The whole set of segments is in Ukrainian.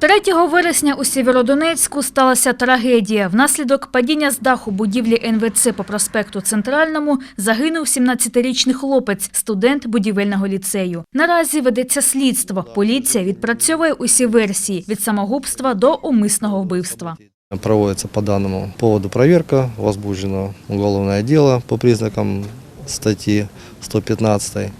3 вересня у Сєвєродонецьку сталася трагедія. Внаслідок падіння з даху будівлі НВЦ по проспекту Центральному загинув 17-річний хлопець, студент будівельного ліцею. Наразі ведеться слідство. Поліція відпрацьовує усі версії – від самогубства до умисного вбивства. Проводится по данному поводу проверка, возбуждено уголовное дело по признакам статьи 115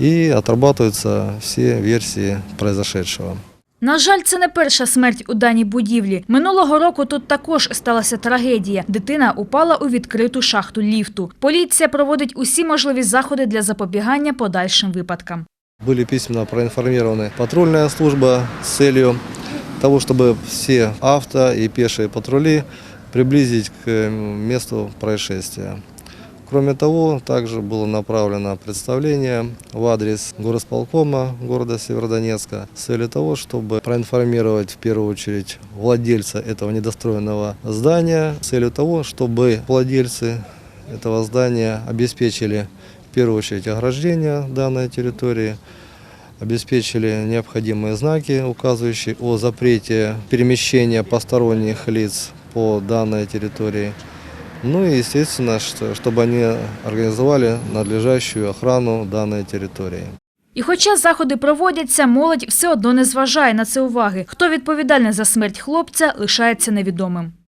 и отрабатываются все версии произошедшего. На жаль, це не перша смерть у даній будівлі. Минулого року тут також сталася трагедія. Дитина упала у відкриту шахту ліфту. Поліція проводить усі можливі заходи для запобігання подальшим випадкам. Были письменно проинформированы патрульная служба с целью того, чтобы все авто и пешие патрули приблизить к э, месту происшествия. Кроме того, также было направлено представление в адрес горосполкома города Северодонецка с целью того, чтобы проинформировать в первую очередь владельца этого недостроенного здания, с целью того, чтобы владельцы этого здания обеспечили в первую очередь ограждение данной территории, обеспечили необходимые знаки, указывающие о запрете перемещения посторонних лиц по данной территории. Ну и, естественно, что- чтобы они организовали надлежащую охрану данной территории. І хоча заходи проводяться, молодь все одно не зважає на це уваги. Хто відповідальний за смерть хлопця, лишається невідомим.